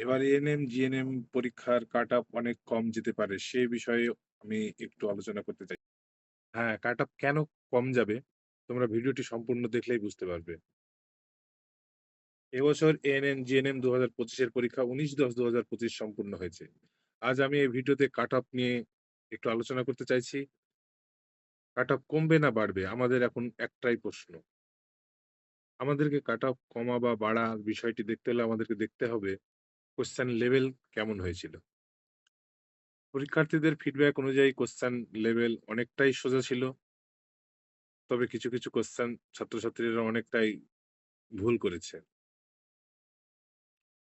এবার ANM, GNM পরীক্ষার কাট অনেক কম যেতে পারে। সে বিষয়ে আমি একটু আলোচনা করতে চাই। হ্যাঁ, কাট কেন কম যাবে? তোমরা ভিডিওটি সম্পূর্ণ দেখলেই বুঝতে পারবে। এবছর এএনএম, জিএনএম ২০২৫ এর পরীক্ষা ১৯-১০-২০২৫ সম্পূর্ণ হয়েছে। আজ আমি এই ভিডিওতে কাট নিয়ে একটু আলোচনা করতে চাইছি। কাট কমবে না বাড়বে? আমাদের এখন একটাই প্রশ্ন। আমাদেরকে কাট অফ কমা বা বাড়া বিষয়টি দেখতে হলে আমাদেরকে দেখতে হবে কোয়েশ্চেন লেভেল কেমন হয়েছিল। পরীক্ষার্থীদের ফিডব্যাক অনুযায়ী কোশ্চেন লেভেল অনেকটাই সোজা ছিল। তবে কিছু, কিছু কোশ্চেন ছাত্রছাত্রীরা অনেকটাই ভুল করেছে।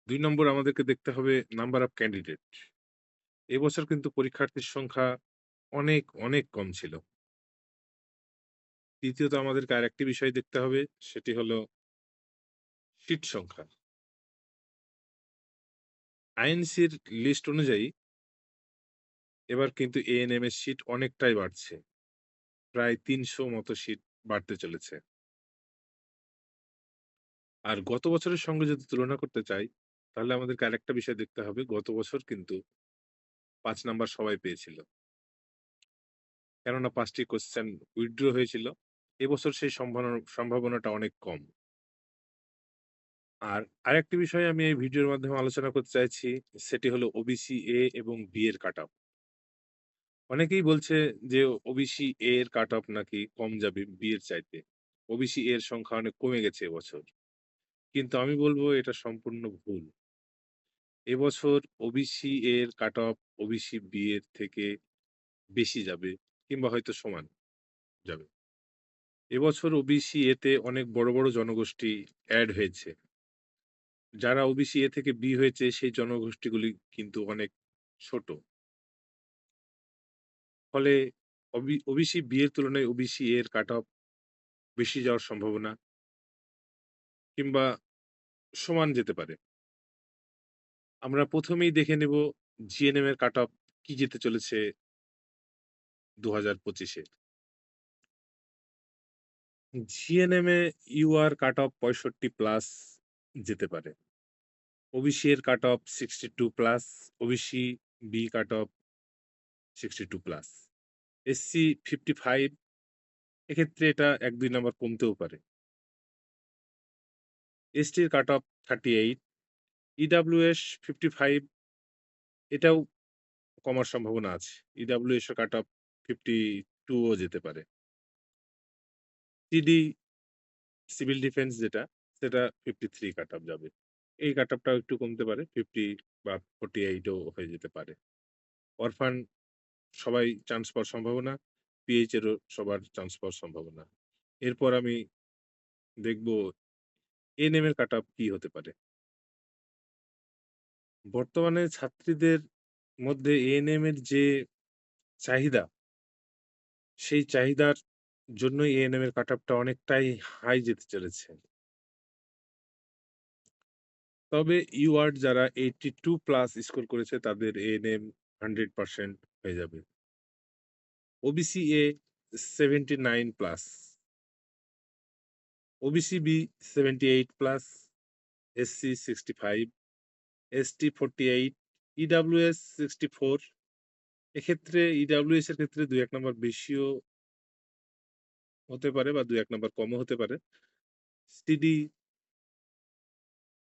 দুই নম্বর আমাদেরকে দেখতে হবে নাম্বার অফ ক্যান্ডিডেট। এবছর কিন্তু পরীক্ষার্থীর সংখ্যা অনেক, অনেক কম ছিল। তৃতীয়ত আমাদেরকে আরেকটি বিষয় দেখতে হবে সেটি হলো সিট সংখ্যা। আইএনসির লিস্ট অনুযায়ী এবার কিন্তু এএনএম এর সিট অনেকটাই বাড়ছে। প্রায় ৩০০ মতো সিট বাড়তে চলেছে। আর গত বছরের সঙ্গে যদি তুলনা করতে চাই, তাহলে আমাদেরকে আরেকটা বিষয় দেখতে হবে গত বছর কিন্তু পাঁচ নাম্বার সবাই পেয়েছিল। কেননা ৫ টি কোয়েশ্চেন উইথড্র হয়েছিল। এবছর সেই সম্ভাবনা সম্ভাবনাটা অনেক কম। আর আরেকটি বিষয় আমি এই ভিডিওর মাধ্যমে আলোচনা করতে চাইছি সেটি হলো ওবিসি এ এবং বি এর কাট অফ। অনেকেই বলছে যে ওবিসি এ এর কাট অফ নাকি কম যাবে বি এর চাইতে। ওবিসি এর সংখ্যা অনেক কমে গেছে এবছর। কিন্তু আমি বলব এটা সম্পূর্ণ ভুল। এবছর ওবিসি এর কাট অফ ওবিসি বি এর থেকে বেশি যাবে কিংবা হয়তো সমান যাবে। এবছর ওবিসি এ তে অনেক বড়, বড় জনগোষ্ঠী অ্যাড হয়েছে। যারা ওবিসি এ থেকে বি হয়েছে, সেই জনগোষ্ঠীগুলি কিন্তু অনেক ছোট। ফলে ওবি ওবিসি বি এর তুলনায় ওবিসি এর কাট অফ বেশি যাওয়ার সম্ভাবনা কিংবা সমান যেতে পারে। আমরা প্রথমেই দেখে নেব জিএনএম এর কাট অফ কি যেতে চলেছে দু হাজার পঁচিশে জিএনএম এ ইউআর কাট অফ ৬৫ প্লাস যেতে পারে। ওবিসি এর cut off 62 plus, OBC B cut off 62 plus. SC 55 এক্ষেত্রে এটা ১-২ নাম্বার কমতেও পারে। এসটির কাট অফ 38, ইডব্লিউএস 55 এটাও কমার সম্ভাবনা আছে। ইডব্লিউএস কাট অফ 52 ও যেতে পারে। সিডি সিভিল ডিফেন্স যেটা সেটা 53 কাট অফ যাবে। এই কাট অফটাও একটু কমতে পারে। 50 বা 48 ও হয়ে যেতে পারে। অরফান সবাই চান্স পাওয়ার সম্ভাবনা, পিএইচ এরও সবার চান্স পাওয়ার সম্ভাবনা। এরপর আমি দেখব এএনএম এর কাট অফ কি হতে পারে? বর্তমানে ছাত্রীদের মধ্যে এএনএম এর যে চাহিদা সেই চাহিদার জন্যই এএনএম এর কাট অফটা অনেকটাই হাই যেতে চলেছে। তবে ইউআর যারা 82 প্লাস স্কোর করেছে তাদের এএনএম 100% হয়ে যাবে। OBC A 79 plus. OBC B 78 plus, S C sixty five S 65, ST 48, EWS 64 এক্ষেত্রে ইডব্লিউএস এর ক্ষেত্রে ২-১ নাম্বার বেশিও হতে পারে বা ২-১ নাম্বার কমও হতে পারে। সিডি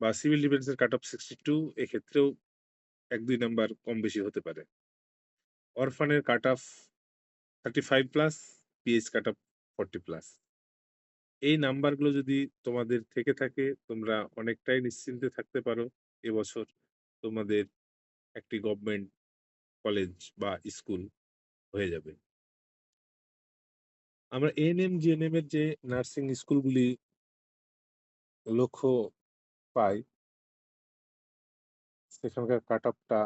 বা সিভিল ডিফেন্সের কাট অফ 62 এক্ষেত্রেও ১-২ নাম্বার কম বেশি হতে পারে। অরফানের cut off 35 plus, PH cut off 40 plus. এই নাম্বারগুলো যদি তোমাদের থেকে থাকে তোমরা অনেকটাই নিশ্চিন্তে থাকতে পারো এবছর তোমাদের একটি গভর্নমেন্ট কলেজ বা স্কুল হয়ে যাবে। আমরা এএনএম, জিএনএম এর যে নার্সিং স্কুলগুলি লক্ষ্য পাই। সেখানকার কাট অফটা